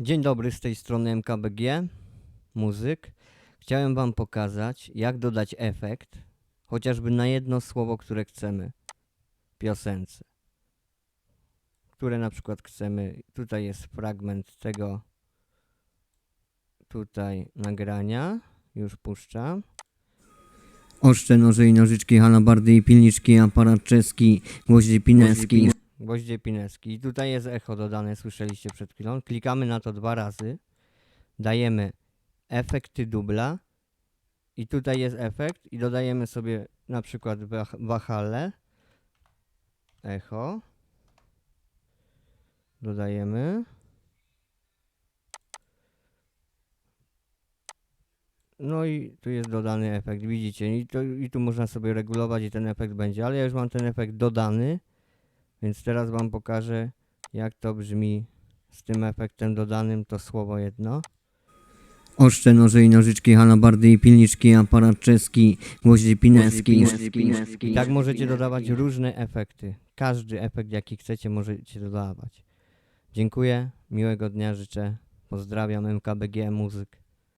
Dzień dobry, z tej strony MKBG, muzyk. Chciałem Wam pokazać, jak dodać efekt, chociażby na jedno słowo, które chcemy piosence. Które na przykład chcemy, tutaj jest fragment tego tutaj nagrania, już puszczam. Oszcze, noże i nożyczki, halabardy i pilniczki, aparat czeski, gwoździe pineski. Gwoździe Pineski. I tutaj jest echo dodane, słyszeliście przed chwilą. Klikamy na to dwa razy. Dajemy efekty dubla. I tutaj jest efekt. I dodajemy sobie na przykład wah- wahale. Echo. Dodajemy. No i tu jest dodany efekt, widzicie. I, to, I tu można sobie regulować i ten efekt będzie. Ale ja już mam ten efekt dodany. Więc teraz Wam pokażę, jak to brzmi z tym efektem dodanym, to słowo jedno. Oszcze, noże i nożyczki, halabardy i pilniczki, aparat czeski, gwoździe pineski. I tak możecie dodawać różne efekty. Każdy efekt, jaki chcecie, możecie dodawać. Dziękuję, miłego dnia życzę. Pozdrawiam MKBG Muzyk.